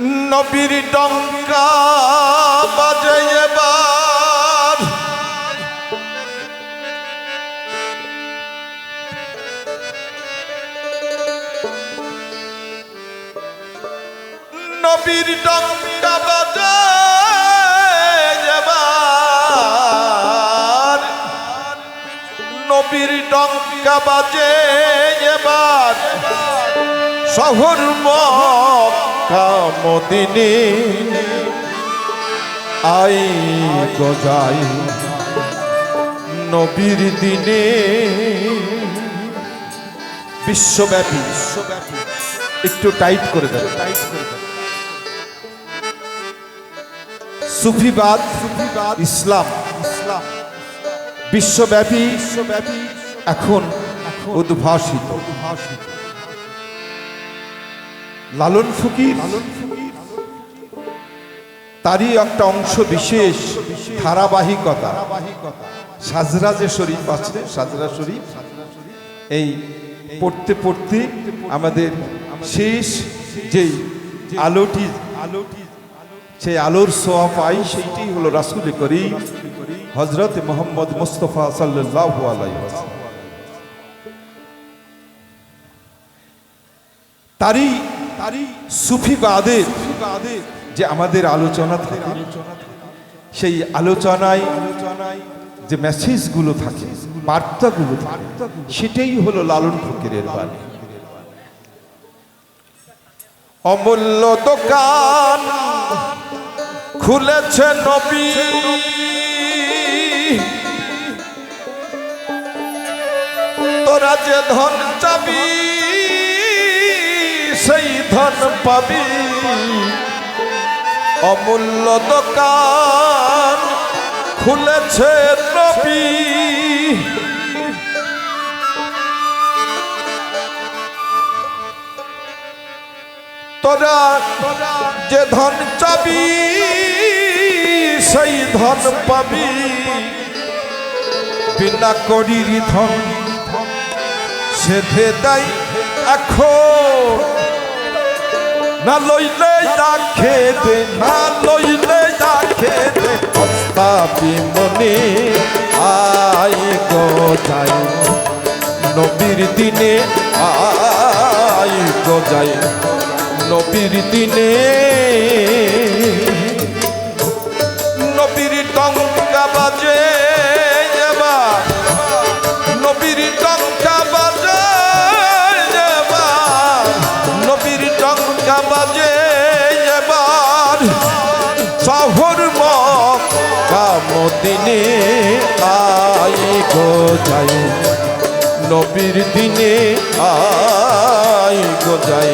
নবীর ডঙ্কা বাজে নবীর ডঙ্কা বাজে নবীর ডঙ্কা বাজে এবার। শহর মক্কা মদিনে আই গজাই নবীর দিনে বিশ্বব্যাপী বিশ্বব্যাপী একটু টাইট করে দেবে। টাইট করে সুফিবাদ সুফিবাদ ইসলাম ইসলাম বিশ্বব্যাপী বিশ্বব্যাপী এখন উদ্ভাসিত উদ্ভাসিত। লালন ফকির। তারই একটা অংশ বিশেষ ধারাবাহিকতা। সাজরা যে শরীফ আছে, সাজরা শরীফ। এই পড়তে পড়তে আমাদের শেষ যেই আলোটি আলোটি সেই আলোর সোয়া পাই সেইটাই হলো রাসুল করি হজরত মোহাম্মদ মুস্তফা সাল্লাহ তারই সুফিবাদের যে আমাদের আলোচনা থাকে সেই আলোচনায় আলোচনায় যে মেসেজগুলো থাকে বার্তাগুলো সেটাই হলো লালন ফকিরের বাণী। অমূল্য দোকান খুলেছে নবী। তোরা যে ধন চাবি সেই ধন পাবি। অমূল্য দোকান খুলেছে নবী তোরা, যে ধন চাবি, সেই ধন পাবি। বিনা করির ধন সেধে দেয় এখন। না লইলে যা খেতে, না লইলে যা খেতে অস্তাবি মনে আই গো যাই। নবীর দিনে আই গো যাই। নবীর দিনে যাই নবীর দিনে আই গো যাই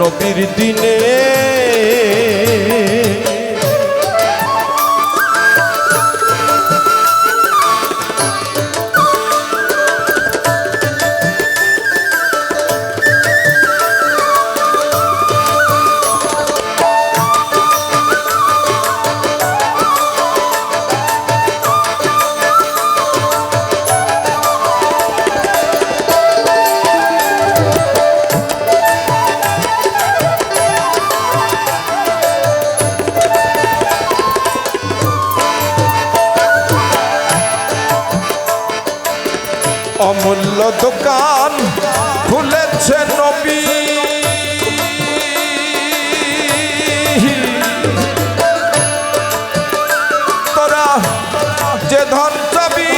নবীর দিনে অমূল্য দোকান খুলেছে নবী। তোরা যে ধন চাবি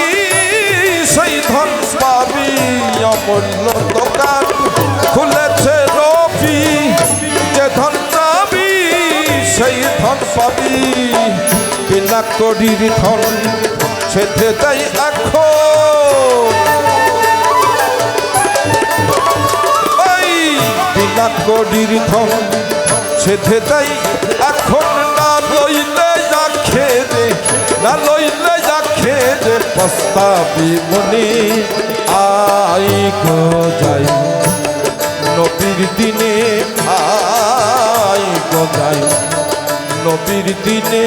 সেই ধন পাবি। অমূল্য দোকান খুলেছে নবী। যে ধন চাবি সেই ধন পাবি। বিনা করির ধন দেয় এখন। করির ধন সেধে দেয় এখন না লইলে রাখে দে না লইলে রাখে দে প্রস্তাবি মনে। আই গো যাই, নবীর দিনে আই গো নবীর দিনে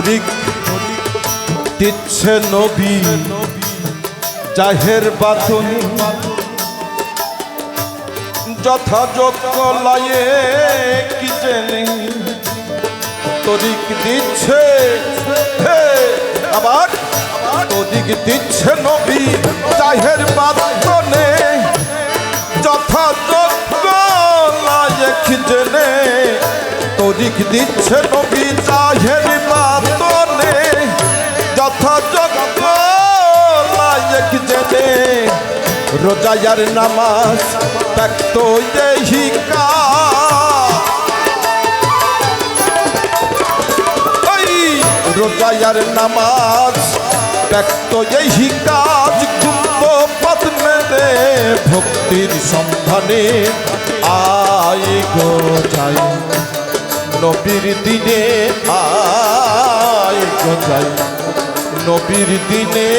তরিক দিচ্ছে নবী, জাহের বাতনি যথাযোগ্য লয়ে কি তরিক দিচ্ছে আবার তরিক দিচ্ছে নবী, জাহের বাতনে যথাযোগ্য লয়ে কি জেনে? তরিক দিচ্ছে নবী, জাহের বাতনে রোজায়ার নামাজ তক্ত দেহিকা রোজায়ার নামাজ তক্ত এই কাজ কুম্ভ পদ্মে দে ভক্তির সন্ধানে আয় গো যাই। নবীর দিনে আয় গো যাই। নবীর দিনে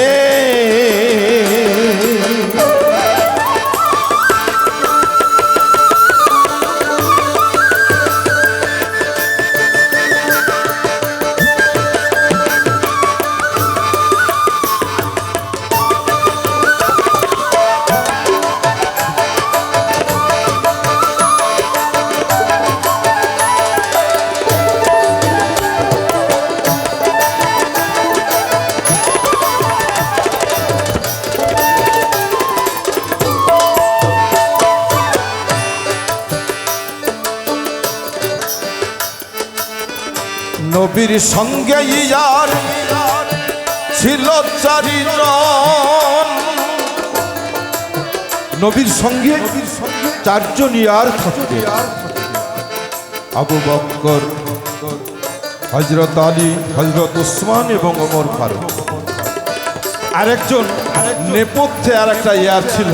নবীর সঙ্গে ইয়ার ছিল চারিজন। নবীর সঙ্গে চারজন ইয়ার থাকতে আবু বক্কর হজরত আলী হজরত উসমান এবং ওমর ফারুক। আরেকজন নেপথ্যে আর একটা ইয়ার ছিল,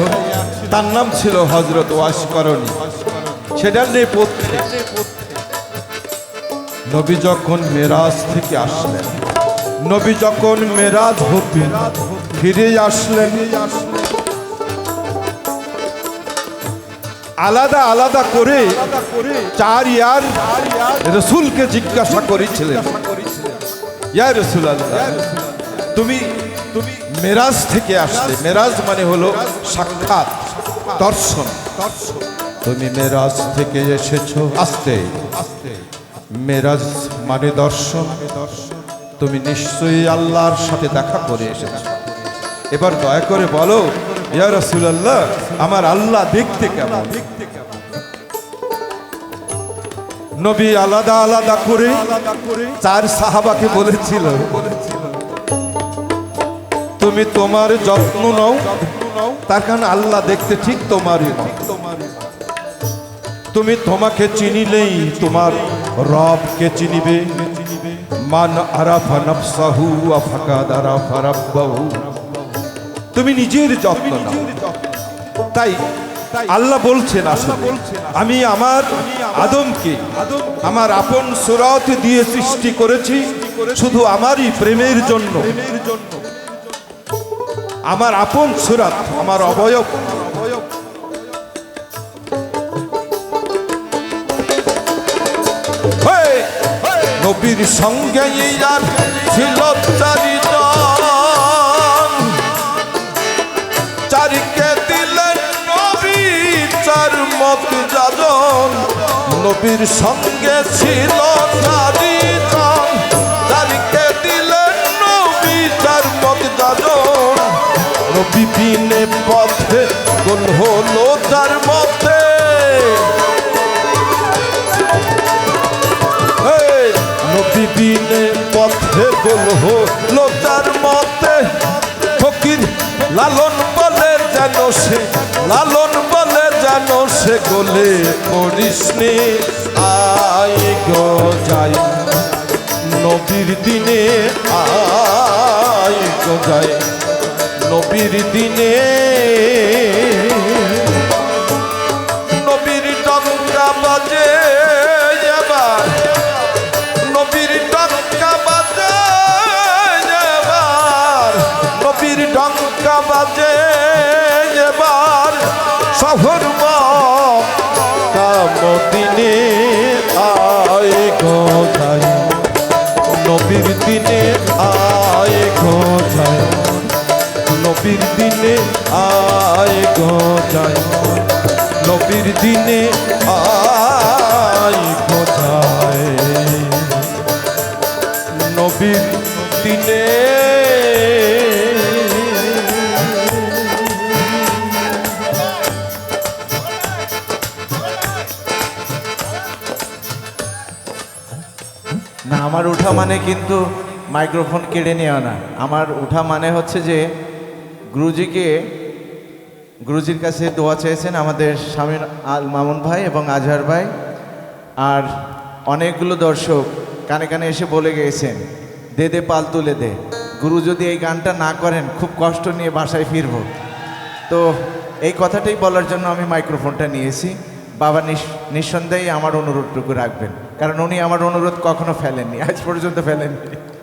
তার নাম ছিল হজরত ওয়াসকরণী সেটা নেপথ্যে। নবী যখন মেরাজ থেকে আসলেন, নবী যখন মেরাজ হতে ফিরে আসলেন, আলাদা আলাদা করে চার ইয়ার রসুলকে জিজ্ঞাসা করেছিলেন, ইয়া রসুল তুমি তুমি মেরাজ থেকে আসলে, মেরাজ মানে হলো সাক্ষাৎ, দর্শন। তুমি মেরাজ থেকে এসেছ আসতে আসতে। মেরাজ মানে দর্শন। তুমি নিশ্চয়ই আল্লাহর সাথে দেখা করে এসেছ। এবার দয়া করে বলো, ইয়া রাসূলুল্লাহ, আমার আল্লাহ দেখতে কেমন? নবী আলাদা আলাদা করে চার সাহাবাকে বলেছিল, তুমি তোমার যত্ন নাও, তার কারণ আল্লাহ দেখতে ঠিক তোমারই তুমি তোমাকে চিনিলেই তোমার রবকে চিনিবে। মান আরাফা নফসাহু আফাকাদ আরাফা রাব্বাহু। তুমি নিজের যত্ন নাও। তাই আল্লাহ বলছেন আসলে, আমি আমার আদমকে, আমার আপন সুরত দিয়ে সৃষ্টি করেছি, শুধু আমারই প্রেমের জন্য। আমার আপন সুরাত, আমার অবয়ব নবীর সঙ্গে ইয়ার ছিল চারিজন। চারিকে দিলেন নবী চার মত যাজন। নবীর সঙ্গে ছিল চারিজন। চারিকে দিলেন নবী চার মত যাজন। নবী পথে কোন হলো তার পথে বলহ লোকার মতে, ফকির লালন বলে যেন সে, লালন বলে যেন সে গোলে করিসনি আয় গো যাই। নবীর দিনে আয় গো যাই। নবীর দিনে নবীর দিনে আয় ঘটায় নবীর দিনে আয় ঘটায় নবীর দিনে আয় ঘটায় নবীর দিনে আমার উঠা মানে কিন্তু মাইক্রোফোন কেড়ে নেওয়া না। আমার উঠা মানে হচ্ছে যে গুরুজিকে, গুরুজির কাছে দোয়া চেয়েছেন আমাদের স্বামীর আল মামুন ভাই এবং আজহার ভাই। আর অনেকগুলো দর্শক কানে কানে এসে বলে গিয়েছেন, দে দে, পাল তুলে দে। গুরু যদি এই গানটা না করেন, খুব কষ্ট নিয়ে বাসায় ফিরবো। তো এই কথাটাই বলার জন্য আমি মাইক্রোফোনটা নিয়েছি। বাবা নিঃসন্দেহে আমার অনুরোধটুকু রাখবেন। কারণ উনি আমার অনুরোধ কখনো ফেলেননি আজ পর্যন্ত ফেলেননি।